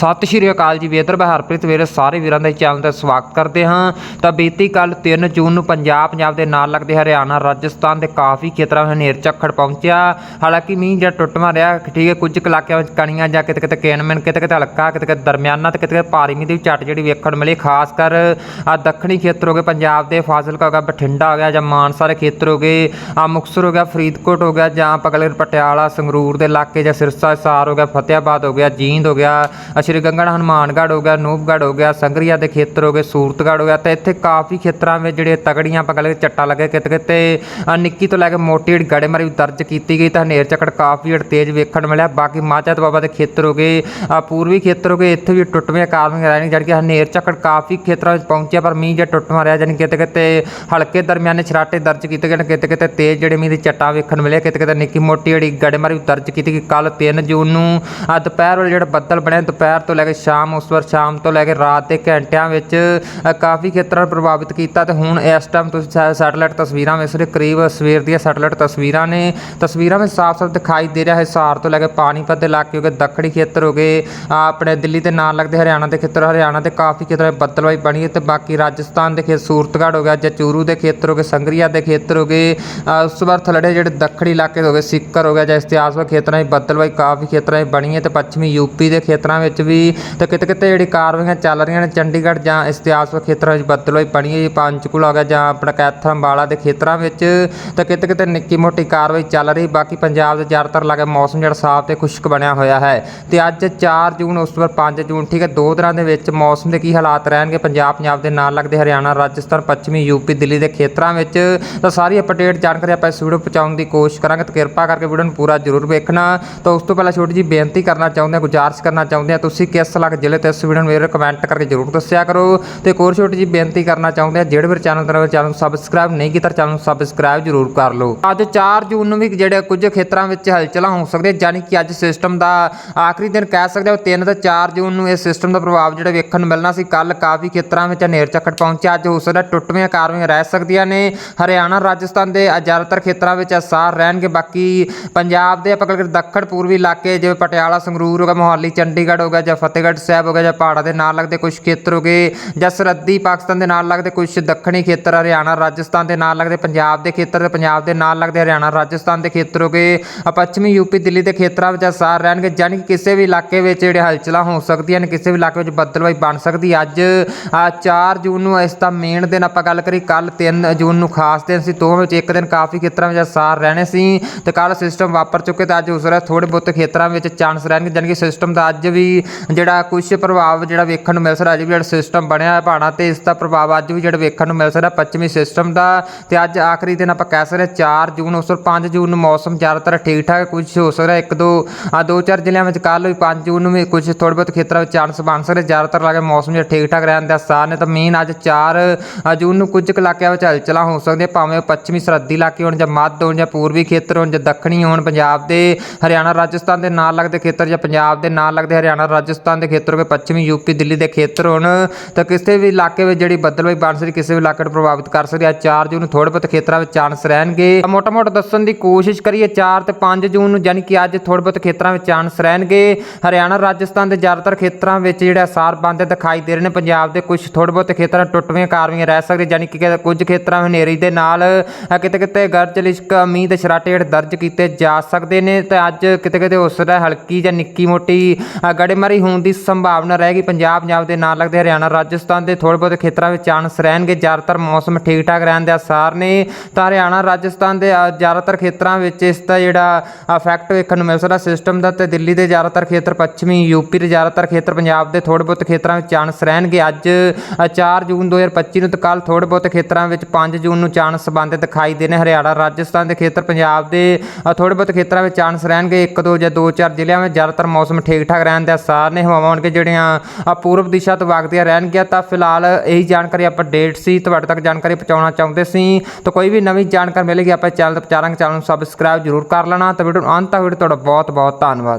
ਸਤਿ ਸ਼੍ਰੀ ਅਕਾਲ ਜੀ ਵੇਦਰ ਹਰਪ੍ਰੀਤ ਵੀਰੇ ਸਾਰੇ ਵੀਰਾਂ ਦੇ ਚੈਨਲ ਤੇ ਸਵਾਗਤ ਕਰਦੇ ਹਾਂ। ਤਾਂ ਬੀਤੀ ਕੱਲ 3 ਜੂਨ ਨੂੰ ਪੰਜਾਬ ਪੰਜਾਬ ਦੇ ਨਾਲ ਲੱਗਦੇ ਹਰਿਆਣਾ, ਰਾਜਸਥਾਨ ਦੇ ਕਾਫੀ ਖੇਤਰਾਂ ਵਿੱਚ ਹਨੇਰ ਝੱਖੜ ਪਹੁੰਚਿਆ। ਹਾਲਾਂਕਿ ਮੀਂਹ ਜਿਹੜਾ ਟੁੱਟਵਾਂ ਰਿਹਾ, ਠੀਕ ਹੈ, ਕੁਝ ਕੁ ਇਲਾਕਿਆਂ ਵਿੱਚ ਕਣੀਆਂ ਜਾਂ ਕਿਤੇ ਕਿਤੇ ਕੇਨਮਨ ਕਿਤੇ ਕਿਤੇ ਹਲਕਾ ਕਿਤੇ ਕਿਤੇ ਦਰਮਿਆਨਾ ਤੇ ਕਿਤੇ ਕਿਤੇ ਭਾਰੀ ਮੀਂਹ ਦੀ ਵੀ ਝੱਟ ਜਿਹੜੀ ਵੇਖਣ ਮਿਲੀ। ਖਾਸ ਕਰ ਆ ਦੱਖਣੀ ਖੇਤਰ ਹੋ ਗਏ, ਪੰਜਾਬ ਦੇ ਫਾਜ਼ਿਲਕਾ ਹੋ ਗਿਆ, ਬਠਿੰਡਾ ਹੋ ਗਿਆ ਜਾਂ ਮਾਨਸਾ ਦੇ ਖੇਤਰ ਹੋ ਗਏ ਆ ਮੁਕਤਸਰ ਹੋ ਗਿਆ, ਫਰੀਦਕੋਟ ਹੋ ਗਿਆ ਜਾਂ ਪਗਲੇ ਪਟਿਆਲਾ, ਸੰਗਰੂਰ ਦੇ ਇਲਾਕੇ ਜਾਂ ਸਿਰਸਾ ਸਾਰ ਹੋ ਗਿਆ ਫਤਿਆਬਾਦ ਹੋ ਗਿਆ, ਜੀਂਦ ਹੋ ਗਿਆ ਆ ਸ਼੍ਰੀ ਗੰਗਾਨਗਰ ਹਨੂਮਾਨਗੜ੍ਹ ਹੋ ਗਿਆ, ਨੂਪਗੜ੍ਹ ਹੋ ਗਿਆ, ਸੰਗਰੀਆ ਦੇ ਖੇਤਰ ਹੋ ਗਏ, ਸੂਰਤਗੜ੍ਹ ਹੋ ਗਿਆ, ਤੇ ਇੱਥੇ ਕਾਫੀ ਖੇਤਰਾਂ ਵਿੱਚ ਜਿਹੜੇ ਤਗੜੀਆਂ ਪਗਲੇ ਚੱਟਾ ਲੱਗੇ ਕਿਤੇ ਕਿਤੇ ਨਿੱਕੀ ਤੋਂ ਲੈ ਕੇ ਮੋਟੀ ਜਿਹੜੀ ਗੜੇਮਾਰੀ ਦਰਜ ਕੀਤੀ ਗਈ, ਤਾਂ ਹਨੇਰ ਝੱਖੜ ਕਾਫੀ ਜਿਹੜਾ ਤੇਜ਼ ਵੇਖਣ ਮਿਲਿਆ। ਬਾਕੀ ਮਾਝਾ ਬਾਬਾ ਦੇ ਖੇਤਰ ਹੋ ਗਏ ਪੂਰਬੀ ਖੇਤਰ ਹੋ ਗਏ, ਇੱਥੇ ਵੀ ਟੁੱਟਵੇਂ ਕਾਰਨ ਰਹਿਣੀ ਜਾਣੀ ਕਿ ਹਨੇਰ ਝੱਖੜ ਕਾਫੀ ਖੇਤਰਾਂ ਵਿੱਚ ਪਹੁੰਚਿਆ, ਪਰ ਮੀਂਹ ਜਿਹੜਾ ਟੁੱਟਵਾਂ ਰਿਹਾ ਜਾਣੀ ਕਿਤੇ ਕਿਤੇ, ਹਲਕੇ ਦਰਮਿਆਨੇ ਛਰਾਟੇ ਦਰਜ ਕੀਤੇ ਗਏ ਨੇ, ਕਿਤੇ ਕਿਤੇ ਤੇਜ਼ ਜਿਹੜੇ ਮੀਂਹ ਦੀ ਚੱਟਾਂ ਵੇਖਣ ਮਿਲਿਆ ਕਿਤੇ ਕਿਤੇ ਨਿੱਕੀ ਮੋਟੀ ਜਿਹੜੀ ਗੜੇਮਾਰੀ ਵੀ ਦਰਜ ਕੀਤੀ ਗਈ। ਕੱਲ 3 ਜੂਨ ਨੂੰ ਦੁਪਹਿਰ ਵੇਲੇ ਜਿਹੜਾ ਬੱਦਲ ਬਣਿਆ, ਦੁਪਹਿਰ ਤੋਂ ਲੈ ਕੇ ਸ਼ਾਮ, ਉਸ ਵਾਰ ਸ਼ਾਮ ਤੋਂ ਲੈ ਕੇ ਰਾਤ ਦੇ ਘੰਟਿਆਂ ਵਿੱਚ ਕਾਫੀ ਖੇਤਰਾਂ ਨੂੰ ਪ੍ਰਭਾਵਿਤ ਕੀਤਾ ਤੇ ਹੁਣ ਇਸ ਟਾਈਮ ਤੁਸੀਂ ਸੈ- ਸੈਟੇਲਾਈਟ ਤਸਵੀਰਾਂ ਵਿੱਚ ਸਿਰੇ ਕਰੀਬ ਸਵੇਰ ਦੀਆਂ ਸੈਟੇਲਾਈਟ ਤਸਵੀਰਾਂ ਨੇ। ਤਸਵੀਰਾਂ ਵਿੱਚ ਸਾਫ਼-ਸਾਫ਼ ਦਿਖਾਈ ਦੇ ਰਿਹਾ ਹੈ ਹਿਸਾਰ ਤੋਂ ਲੈ ਕੇ ਪਾਣੀਪਤ ਦੇ ਇਲਾਕੇ ਹੋ ਗਏ ਦੱਖਣੀ ਖੇਤਰ ਹੋ ਗਏ ਆਪਣੇ ਦਿੱਲੀ ਦੇ ਨਾਲ ਲੱਗਦੇ ਹਰਿਆਣਾ ਦੇ ਖੇਤਰ, ਹਰਿਆਣਾ ਦੇ ਕਾਫੀ ਖੇਤਰ ਵਿੱਚ ਬੱਦਲਵਾਈ ਬਣੀ ਹੈ ਤੇ ਬਾਕੀ ਰਾਜਸਥਾਨ ਦੇ ਖੇਤ, ਸੂਰਤਗੜ੍ਹ ਹੋ ਗਿਆ, ਜਚੂਰੂ ਦੇ ਖੇਤਰ ਹੋ ਗਏ, ਸੰਗਰੀਆ ਦੇ ਖੇਤਰ ਹੋ ਗਏ ਉਸ ਤੋਂ ਬਾਅਦ ਥਲੜੇ ਜਿਹੜੇ ਦੱਖਣੀ ਇਲਾਕੇ ਹੋ ਗਏ, ਸਿੱਕਰ ਹੋ ਗਿਆ ਜਾਂ ਇਤਿਹਾਸਕ ਖੇਤਰਾਂ ਵਿੱਚ ਬੱਦਲਵਾਈ ਕਾਫੀ ਖੇਤਰਾਂ ਵਿੱਚ ਬਣੀ ਹੈ ਤੇ ਪੱਛਮੀ ਯੂਪੀ ਦੇ ਖੇਤਰਾਂ ਵਿੱਚ ਵੀ ਤੇ ਕਿਤੇ ਕਿਤੇ ਜਿਹੜੀ ਕਾਰਵਾਈਆਂ ਚੱਲ ਰਹੀਆਂ ਨੇ ਚੰਡੀਗੜ੍ਹ ਜਾਂ ਇਤਿਹਾਸਕ ਖੇਤਰਾਂ ਵਿੱਚ ਬੱਦਲਵਾਈ ਬਣੀ ਹੈ ਜੀ, ਪੰਚਕੂਲਾ ਹੋ ਗਿਆ ਜਾਂ ਆਪਣਾ ਕੈਥਾ ਅੰਬਾਲਾ ਦੇ ਖੇਤਰਾਂ ਵਿੱਚ, ਤਾਂ ਕਿਤੇ ਕਿਤੇ ਨਿੱਕੀ ਮੋਟੀ ਕਾਰਵਾਈ ਚੱਲ ਰਹੀ, ਬਾਕੀ ਪੰਜਾਬ ਦੇ ਜ਼ਿਆਦਾਤਰ ਲਾਗੇ ਮੌਸਮ ਜਿਹੜਾ ਸਾਫ਼ ਤੇ ਖੁਸ਼ਕ ਬਣਿਆ ਹੋਇਆ ਹੈ। ਤੇ ਅੱਜ 4 ਜੂਨ, ਉਸ ਤੋਂ ਬਾਅਦ 5 ਜੂਨ, ਠੀਕ ਹੈ, ਦੋ ਦਿਨਾਂ ਦੇ ਵਿੱਚ ਮੌਸਮ ਦੇ ਕੀ ਹਾਲਾਤ ਰਹਿਣਗੇ? ਪੰਜਾਬ ਪੰਜਾਬ ਦੇ ਨਾਲ ਲੱਗਦੇ ਹਰਿਆਣਾ, ਰਾਜਸਥਾਨ, ਪੱਛਮੀ ਯੂਪੀ ਦਿੱਲੀ ਦੇ ਖੇਤਰਾਂ ਵਿੱਚ, ਤਾਂ ਸਾਰੀ ਅਪਡੇਟ ਜਾਣਕਾਰੀ ਆਪਾਂ ਇਸ ਵੀਡੀਓ ਪਹੁੰਚਾਉਣ ਦੀ ਕੋਸ਼ਿਸ਼ ਕਰਾਂਗੇ। ਤਾਂ ਕਿਰਪਾ ਕਰਕੇ ਵੀਡੀਓ ਨੂੰ ਪੂਰਾ ਜ਼ਰੂਰ ਵੇਖਣਾ। ਤਾਂ ਉਸ ਤੋਂ ਪਹਿਲਾਂ ਛੋਟੀ ਜੀ ਬੇਨਤੀ ਕਰਨਾ ਚਾਹੁੰਦੇ ਹਾਂ, ਗੁਜ਼ਾਰਿਸ਼ ਕਰਨਾ ਚਾਹੁੰਦੇ ਹਾਂ, ਤੁਸੀਂ ਤੁਸੀਂ ਕਿਸ ਇਲਾਕੇ ਜ਼ਿਲ੍ਹੇ ਤੇ ਇਸ ਵੀਡੀਓ ਨੂੰ ਮੇਰੇ ਕਮੈਂਟ ਕਰਕੇ ਜ਼ਰੂਰ ਦੱਸਿਆ ਕਰੋ। ਤੇ ਹੋਰ ਛੋਟੀ ਜੀ ਬੇਨਤੀ ਕਰਨਾ ਚਾਹੁੰਦੇ ਹਾਂ, ਜਿਹੜੇ ਵੀਰ ਚੈਨਲ ਤੇ ਚੈਨਲ ਨੂੰ ਸਬਸਕ੍ਰਾਈਬ ਨਹੀਂ ਕੀਤਾ, ਚੈਨਲ ਨੂੰ ਸਬਸਕ੍ਰਾਈਬ ਜ਼ਰੂਰ ਕਰ ਲਓ। ਅੱਜ 4 ਜੂਨ ਨੂੰ ਵੀ ਜਿਹੜੇ ਕੁਝ ਖੇਤਰਾਂ ਵਿੱਚ ਹਲਚਲਾਂ ਹੋ ਸਕਦੀਆਂ ਯਾਨੀ ਕਿ ਅੱਜ ਸਿਸਟਮ ਦਾ ਆਖਰੀ ਦਿਨ ਕਹਿ ਸਕਦੇ ਹੋ 3 ਤੇ 4 ਜੂਨ ਨੂੰ ਇਸ ਸਿਸਟਮ ਦਾ ਪ੍ਰਭਾਵ ਜਿਹੜਾ ਵੇਖਣ ਨੂੰ ਮਿਲਣਾ ਸੀ ਕੱਲ ਕਾਫੀ ਖੇਤਰਾਂ ਵਿੱਚ ਹਨੇਰ ਝੱਖੜ ਪਹੁੰਚਿਆ, ਅੱਜ ਹੋ ਸਕਦਾ ਟੁੱਟਵੀਆਂ ਕਾਰਵਾਈਆਂ ਰਹਿ ਸਕਦੀਆਂ ਨੇ। ਹਰਿਆਣਾ, ਰਾਜਸਥਾਨ ਦੇ ਜ਼ਿਆਦਾਤਰ ਖੇਤਰਾਂ ਵਿੱਚ ਅਸਾਰ ਰਹਿਣਗੇ, ਬਾਕੀ ਪੰਜਾਬ ਦੇ ਆਪਾਂ ਗੱਲ ਕਰੀਏ ਦੱਖਣ ਪੂਰਬੀ ਇਲਾਕੇ, ਜਿਵੇਂ ਪਟਿਆਲਾ, ਸੰਗਰੂਰ ਹੋ ਗਿਆ, ਮੋਹਾਲੀ, ਚੰਡੀਗੜ੍ਹ ਹੋ ਗਿਆ ਜਾਂ ਫਤਿਹਗੜ੍ਹ ਸਾਹਿਬ ਹੋ ਗਿਆ ਜਾਂ ਪਹਾੜਾਂ ਦੇ ਨਾਲ ਲੱਗਦੇ ਕੁਝ ਖੇਤਰ ਹੋ ਗਏ ਜਾਂ ਸਰਹੱਦੀ ਪਾਕਿਸਤਾਨ ਦੇ ਨਾਲ ਲੱਗਦੇ ਕੁਝ ਦੱਖਣੀ ਖੇਤਰ, ਹਰਿਆਣਾ, ਰਾਜਸਥਾਨ ਦੇ ਨਾਲ ਲੱਗਦੇ ਪੰਜਾਬ ਦੇ ਖੇਤਰ, ਤੇ ਪੰਜਾਬ ਦੇ ਨਾਲ ਲੱਗਦੇ ਹਰਿਆਣਾ, ਰਾਜਸਥਾਨ ਦੇ ਖੇਤਰ ਹੋ ਗਏ ਆ ਪੱਛਮੀ ਯੂਪੀ, ਦਿੱਲੀ ਦੇ ਖੇਤਰਾਂ ਵਿੱਚ ਅਸਾਰ ਰਹਿਣਗੇ ਯਾਨੀ ਕਿ ਕਿਸੇ ਵੀ ਇਲਾਕੇ ਵਿੱਚ ਜਿਹੜੇ ਹਲਚਲਾਂ ਹੋ ਸਕਦੀਆਂ ਨੇ, ਕਿਸੇ ਵੀ ਇਲਾਕੇ ਵਿੱਚ ਬੱਦਲਵਾਈ ਬਣ ਸਕਦੀ ਹੈ। ਅੱਜ ਆ 4 ਜੂਨ ਨੂੰ ਇਸ ਦਾ ਮੇਨ ਦਿਨ ਆਪਾਂ ਗੱਲ ਕਰੀ ਕੱਲ 3 ਜੂਨ ਨੂੰ ਖਾਸ ਦਿਨ ਸੀ, ਦੋਵੇਂ ਵਿੱਚ ਇੱਕ ਦਿਨ ਕਾਫੀ ਖੇਤਰਾਂ ਵਿੱਚ ਅਸਾਰ ਰਹਿਣੇ ਸੀ, ਤੇ ਕੱਲ ਸਿਸਟਮ ਵਾਪਰ ਚੁੱਕੇ, ਤੇ ਅੱਜ ਉਸ ਰਿਹਾ ਥੋੜੇ ਬਹੁਤੇ ਖੇਤਰਾਂ ਵਿੱਚ ਚਾਂਸ ਰਹਿਣਗੇ ਯਾਨੀ ਕਿ ਸਿਸਟਮ ਦਾ ਅੱਜ ਵੀ ਜਿਹੜਾ ਕੁਝ ਪ੍ਰਭਾਵ ਜਿਹੜਾ ਵੇਖਣ ਨੂੰ ਮਿਲ ਸਕਦਾ, ਅੱਜ ਵੀ ਜਿਹੜਾ ਸਿਸਟਮ ਬਣਿਆ ਹੈ ਭਾਣਾ ਤੇ ਇਸ ਦਾ ਪ੍ਰਭਾਵ ਅੱਜ ਵੀ ਜਿਹੜਾ ਵੇਖਣ ਨੂੰ ਮਿਲ ਸਕਦਾ ਪੱਛਮੀ ਸਿਸਟਮ ਦਾ। ਤੇ ਅੱਜ ਆਖਰੀ ਦਿਨ ਆਪਾਂ ਕਹਿ ਸਕਦੇ ਹਾਂ 4 ਜੂਨ, ਉਸ ਤੋਂ 5 ਜੂਨ ਨੂੰ ਮੌਸਮ ਜ਼ਿਆਦਾਤਰ ਠੀਕ ਠਾਕ ਕੁਝ ਹੋ ਸਕਦਾ ਇੱਕ ਦੋ ਆ ਦੋ ਚਾਰ ਜ਼ਿਲ੍ਹਿਆਂ ਵਿੱਚ ਕੱਲ ਵੀ 5 ਜੂਨ ਨੂੰ ਵੀ ਕੁਝ ਥੋੜੇ ਬਹੁਤ ਖੇਤਰਾਂ ਵਿੱਚ ਚਾਂਸ ਬਣ ਸਕਦੇ, ਜ਼ਿਆਦਾਤਰ ਲਾਗੇ ਮੌਸਮ ਜਿਹੜਾ ਠੀਕ ਠਾਕ ਰਹਿਣ ਦਾ ਆਸਾਰ ਨੇ। ਤਾਂ ਮੇਨ ਅੱਜ 4 ਜੂਨ ਨੂੰ ਕੁਝ ਕੁ ਇਲਾਕਿਆਂ ਵਿੱਚ ਹਲਚਲਾਂ ਹੋ ਸਕਦੀਆਂ, ਭਾਵੇਂ ਉਹ ਪੱਛਮੀ ਸਰਹੱਦੀ ਇਲਾਕੇ ਹੋਣ ਜਾਂ ਮੱਧ ਹੋਣ ਜਾਂ ਪੂਰਬੀ ਖੇਤਰ ਹੋਣ ਜਾਂ ਦੱਖਣੀ ਹੋਣ ਪੰਜਾਬ ਦੇ, ਹਰਿਆਣਾ, ਰਾਜਸਥਾਨ ਦੇ ਨਾਲ ਲੱਗਦੇ ਖੇਤਰ ਜਾਂ ਪੰਜਾਬ ਦੇ ਨਾਲ ਲੱਗਦੇ ਹਰਿਆਣਾ ਰਾਜਸਥਾਨ ਦੇ ਖੇਤਰ ਹੋਗੇ ਪੱਛਮੀ ਯੂਪੀ ਦਿੱਲੀ ਦੇ ਖੇਤਰ ਹੋਣ ਤਾਂ ਕਿਸੇ ਵੀ ਇਲਾਕੇ ਵਿੱਚ ਜਿਹੜੀ ਬੱਦਲਵਾਈ ਬਣ ਸਕਦੀ ਕਿਸੇ ਵੀ ਇਲਾਕੇ ਨੂੰ ਪ੍ਰਭਾਵਿਤ ਕਰ ਸਕਦੀ ਹੈ 4 ਜੂਨ ਨੂੰ ਥੋੜੇ ਬਹੁਤ ਖੇਤਰਾਂ ਵਿੱਚ ਚਾਂਸ ਰਹਿਣਗੇ। ਮੋਟਾ ਮੋਟਾ ਦੱਸਣ ਦੀ ਕੋਸ਼ਿਸ਼ ਕਰੀਏ 4 ਤੇ 5 ਜੂਨ ਨੂੰ ਯਾਨੀ ਕਿ ਅੱਜ ਥੋੜੇ ਬਹੁਤ ਖੇਤਰਾਂ ਵਿੱਚ ਚਾਂਸ ਰਹਿਣਗੇ। ਹਰਿਆਣਾ ਰਾਜਸਥਾਨ ਦੇ ਜ਼ਿਆਦਾਤਰ ਖੇਤਰਾਂ ਵਿੱਚ ਜਿਹੜਾ ਅਸਾਰ ਬੰਦ ਦਿਖਾਈ ਦੇ ਰਹੇ ਨੇ ਪੰਜਾਬ ਦੇ ਕੁਝ ਥੋੜੇ ਬਹੁਤ ਖੇਤਰਾਂ ਟੁੱਟਵੀਆਂ ਕਾਰਵੀਆਂ ਰਹਿ ਸਕਦੇ ਯਾਨੀ ਕਿ ਕੁਝ ਖੇਤਰਾਂ ਵਿੱਚ ਹਨੇਰੀ ਦੇ ਨਾਲ ਕਿਤੇ ਕਿਤੇ ਗਰਜਲਿਸ਼ਕ ਮੀਂਹ ਦੇ ਛਰਾਟੇ ਜਿਹੜੇ ਦਰਜ ਕੀਤੇ ਜਾ ਸਕਦੇ ਨੇ। ਤੇ ਅੱਜ ਕਿਤੇ ਕਿਤੇ ਹੋ ਸਕਦਾ ਹਲਕੀ ਜਾਂ ਨਿੱਕੀ ਮੋਟੀ ਅ, ਗੜੇਮਾਰੀ ਹੋਣ ਦੀ ਸੰਭਾਵਨਾ ਰਹੇਗੀ ਪੰਜਾਬ ਪੰਜਾਬ ਦੇ ਨਾਲ ਲੱਗਦੇ ਹਰਿਆਣਾ ਰਾਜਸਥਾਨ ਦੇ ਥੋੜੇ ਬਹੁਤ ਖੇਤਰਾਂ ਵਿੱਚ ਚਾਂਸ ਰਹਿਣਗੇ। ਜ਼ਿਆਦਾਤਰ ਮੌਸਮ ਠੀਕ ਠਾਕ ਰਹਿਣ ਦੇ ਆਸਾਰ ਨੇ। ਤਾਂ ਹਰਿਆਣਾ ਰਾਜਸਥਾਨ ਦੇ ਜ਼ਿਆਦਾਤਰ ਖੇਤਰਾਂ ਵਿੱਚ ਇਸ ਦਾ ਜਿਹੜਾ ਇਫੈਕਟ ਵੇਖਣ ਨੂੰ ਮਿਲ ਸਕਦਾ ਸਿਸਟਮ ਦਾ ਤੇ ਦਿੱਲੀ ਦੇ ਜ਼ਿਆਦਾਤਰ ਖੇਤਰ ਪੱਛਮੀ ਯੂਪੀ ਦੇ ਜ਼ਿਆਦਾਤਰ ਖੇਤਰ ਪੰਜਾਬ ਦੇ ਥੋੜੇ ਬਹੁਤ ਖੇਤਰਾਂ ਵਿੱਚ ਚਾਂਸ ਰਹਿਣਗੇ। ਅੱਜ ਅ, 4 ਜੂਨ 2025 ਨੂੰ ਤੇ ਕੱਲ ਥੋੜੇ ਬਹੁਤ ਖੇਤਰਾਂ ਵਿੱਚ 5 ਜੂਨ ਨੂੰ ਚਾਂਸ ਬੰਦੇ ਦਿਖਾਈ ਦੇਣੇ ਹਰਿਆਣਾ ਰਾਜਸਥਾਨ ਦੇ ਖੇਤਰ ਪੰਜਾਬ ਦੇ ਅ, ਥੋੜੇ ਬਹੁਤ ਖੇਤਰਾਂ ਵਿੱਚ ਚਾਂਸ ਰਹਿਣਗੇ। ਇੱਕ ਦੋ ਜਾਂ ਦੋ ਚਾਰ ਜ਼ਿਲ੍ਹਿਆਂ ਵਿੱਚ ਜ਼ਿਆਦਾਤਰ ਮੌਸਮ ਠੀਕ ਠਾਕ ਰਹਿਣ ਦੇ ਆਸਾਰ ਨੇ ਹਵਾਵਾਂ ਹੋਣਗੇ ਜਿਹੜੀਆਂ ਅ, ਪੂਰਬ ਦਿਸ਼ਾ ਤੋਂ ਵਗਦੀਆਂ ਰਹਿਣਗੀਆਂ ਤਾਂ ਫਿਲਹਾਲ ਇਹੀ ਜਾਣਕਾਰੀ ਆਪਾਂ ਡੇਟ ਸੀ ਤੁਹਾਡੇ ਤੱਕ ਜਾਣਕਾਰੀ ਪਹੁੰਚਾਉਣਾ ਚਾਹੁੰਦੇ ਸੀ। ਤਾਂ ਕੋਈ ਵੀ ਨਵੀਂ ਜਾਣਕਾਰੀ ਮਿਲੇਗੀ ਆਪਾਂ ਚੈਨਲ ਤੇ ਪਹੁੰਚਾਰਾਂਗੇ ਚੈਨਲ ਨੂੰ ਸਬਸਕ੍ਰਾਈਬ ਜ਼ਰੂਰ ਕਰ ਲੈਣਾ। ਤਾਂ ਵੀਡੀਓ ਨੂੰ ਅੰਤ ਤੱਕ ਵੀਡੀਓ ਤੁਹਾਡਾ ਬਹੁਤ ਬਹੁਤ ਧੰਨਵਾਦ।